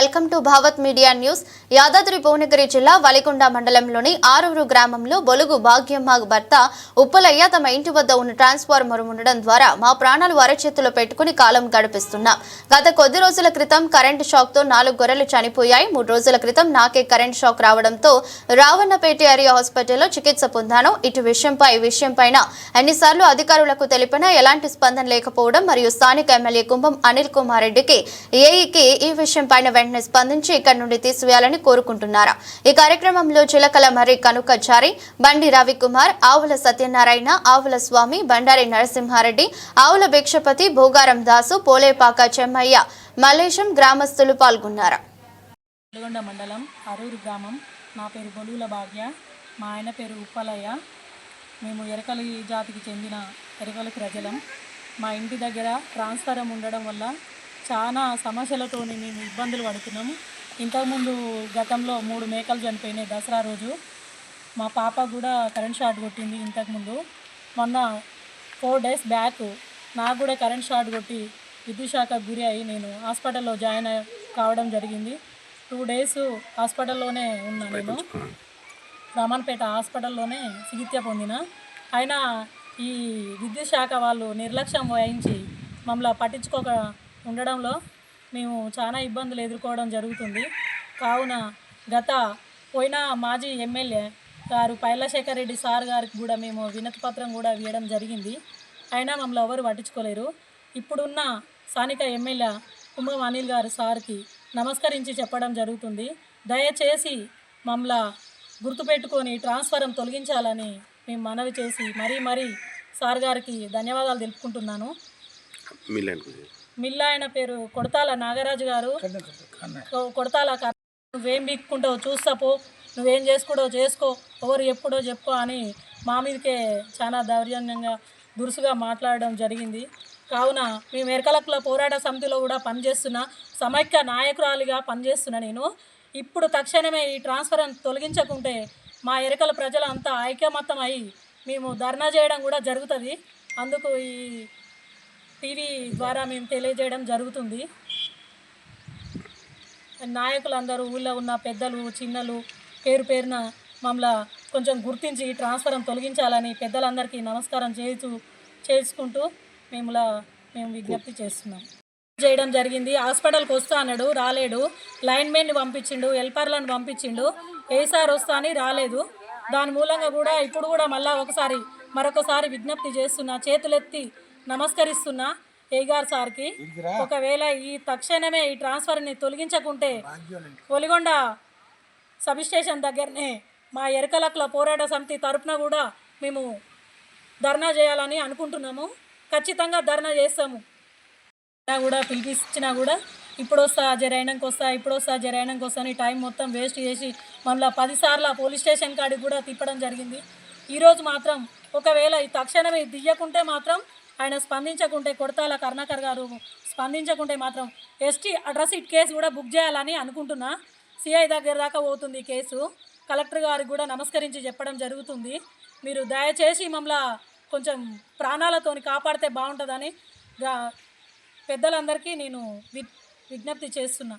Welcome to Bhavat media news. Yadadri Bhuvanagiri జిల్లా వలికొండ మండలంలోని ఆరూరు గ్రామంలో బొలుగు భాగ్యమ్మ భర్త ఉప్పలయ్య తమ ఇంటి వద్ద ఉన్న ట్రాన్స్ఫార్మర్ ఉండడం ద్వారా మా ప్రాణాలు అరచేతిలో పెట్టుకుని కాలం గడిపిస్తున్నాం. గత కొద్ది రోజుల క్రితం కరెంటు షాక్తో నాలుగు గొర్రెలు చనిపోయాయి. మూడు రోజుల క్రితం నాకే కరెంట్ షాక్ రావడంతో రావణపేట ఏరియా హాస్పిటల్లో చికిత్స పొందాను. ఇటు విషయంపై విషయం పైన ఎన్నిసార్లు అధికారులకు తెలిపినా ఎలాంటి స్పందన లేకపోవడం మరియు స్థానిక ఎమ్మెల్యే కుంభం అనిల్ కుమార్ రెడ్డికి ఏఈకి ఈ విషయం పైన వెంటనే వెంటనే స్పందించి ఇక్కడి నుండి తీసివేయాలని కోరుకుంటున్నారు? ఈ కార్యక్రమంలో చిలకల మరి కనుకచారి బండి రవికుమార్ ఆవుల సత్యనారాయణ ఆవుల స్వామి బండారి నరసింహారెడ్డి ఆవుల భిక్షపతి భోగారం దాసు పోలేపాక చెమ్మయ్య మల్లేశం గ్రామస్తులు పాల్గొన్నారు. నల్గొండ మండలం అరూరు గ్రామం. నా పేరు బొలుగుల భాగ్య. మా ఆయన పేరు ఉప్పలయ్య. మేము ఎరకలి జాతికి చెందిన ఎరకలి ప్రజలం. మా ఇంటి దగ్గర ట్రాన్స్ఫారం ఉండడం వల్ల చాలా సమస్యలతో మేము ఇబ్బందులు పడుతున్నాము ఇంతకుముందు గతంలో మూడు మేకలు చనిపోయినాయి దసరా రోజు. మా పాప కూడా కరెంట్ షాట్ కొట్టింది ఇంతకుముందు. మొన్న ఫోర్ డేస్ బ్యాక్ నాకు కూడా కరెంట్ షాట్ కొట్టి విద్యుత్ శాఖకు గురి అయ్యి నేను హాస్పిటల్లో జాయిన్ కావడం జరిగింది. టూ డేస్ హాస్పిటల్లోనే ఉన్నా నేను. రామన్పేట హాస్పిటల్లోనే చికిత్స పొందిన. అయినా ఈ విద్యుత్ శాఖ వాళ్ళు నిర్లక్ష్యం వహించి మమ్మల్ని పట్టించుకోక ఉండడంలో మేము చాలా ఇబ్బందులు ఎదుర్కోవడం జరుగుతుంది. కావున గత పోయిన మాజీ ఎమ్మెల్యే గారు పైలశేఖర్ రెడ్డి సార్ గారికి కూడా మేము వినతి పత్రం కూడా ఇవ్వడం జరిగింది. అయినా మమ్మల్ని ఎవరు పట్టించుకోలేరు. ఇప్పుడున్న స్థానిక ఎమ్మెల్యే కుంభం అనిల్ గారు సార్కి నమస్కరించి చెప్పడం జరుగుతుంది. దయచేసి మమ్మల్ని గుర్తుపెట్టుకొని ట్రాన్స్ఫరం తొలగించాలని మేము మనవి చేసి మరీ మరీ సార్ గారికి ధన్యవాదాలు తెలుపుకుంటున్నాను. మిల్ల ఆయన పేరు కొడతాల నాగరాజు గారు. కొడతాల నువ్వేం బిక్కుంటావు చూస్తా పో. నువ్వేం చేసుకుంటావు చేసుకో. ఎవరు ఎప్పుడో చెప్పు అని మా మీదకే చాలా దౌర్జన్యంగా దురుసుగా మాట్లాడడం జరిగింది. కావున మేము ఎరకలకుల పోరాట సమితిలో కూడా పనిచేస్తున్నా సమైక్య నాయకురాలిగా పనిచేస్తున్నా నేను. ఇప్పుడు తక్షణమే ఈ ట్రాన్స్ఫర్ తొలగించకుంటే మా ఎరకల ప్రజలంతా ఐక్యమత్తం అయి మేము ధర్నా చేయడం కూడా జరుగుతుంది. అందుకు ఈ టీవీ ద్వారా మేము తెలియజేయడం జరుగుతుంది. నాయకులందరూ ఊళ్ళో ఉన్న పెద్దలు చిన్నలు పేరు పేరున మమ్మల్ని కొంచెం గుర్తించి ట్రాన్స్ఫరం తొలగించాలని పెద్దలందరికీ నమస్కారం చేస్తూ చేసుకుంటూ మేములా మేము విజ్ఞప్తి చేస్తున్నాం. చేయడం జరిగింది. హాస్పిటల్కి వస్తా అన్నాడు రాలేడు. లైన్మెన్ని పంపించిండు హెల్పర్లను పంపించిండు. ఏసారి వస్తా అని రాలేదు. దాని మూలంగా కూడా ఇప్పుడు కూడా మళ్ళీ ఒకసారి మరొకసారి విజ్ఞప్తి చేస్తున్నా. చేతులెత్తి నమస్కరిస్తున్నా ఏగార్ సార్కి. ఒకవేళ ఈ తక్షణమే ఈ ట్రాన్స్ఫర్ని తొలగించకుంటే ఒలిగొండ సబ్ స్టేషన్ దగ్గరనే మా ఎరకలకుల పోరాట సమితి తరపున కూడా మేము ధర్నా చేయాలని అనుకుంటున్నాము. ఖచ్చితంగా ధర్నా చేస్తాము. కూడా పిలిపించినా కూడా ఇప్పుడు వస్తా జరైనానికి వస్తా ఇప్పుడు వస్తా జరైనానికి వస్తా అని టైం మొత్తం వేస్ట్ చేసి మళ్ళీ పదిసార్లు పోలీస్ స్టేషన్ కాడికి కూడా తిప్పడం జరిగింది. ఈరోజు మాత్రం ఒకవేళ ఈ తక్షణమే ఇది తీయకుంటే మాత్రం ఆయన స్పందించకుంటే కొడతాల కరుణాకర్ గారు స్పందించకుంటే మాత్రం ఎస్టీ అడ్రస్ ఇట్ కేసు కూడా బుక్ చేయాలని అనుకుంటున్నా. సిఐ దగ్గర దాకా పోతుంది కేసు. కలెక్టర్ గారికి కూడా నమస్కరించి చెప్పడం జరుగుతుంది. మీరు దయచేసి మమ్మల్ని కొంచెం ప్రాణాలతోని కాపాడితే బాగుంటుందని పెద్దలందరికీ నేను విజ్ఞప్తి చేస్తున్నా.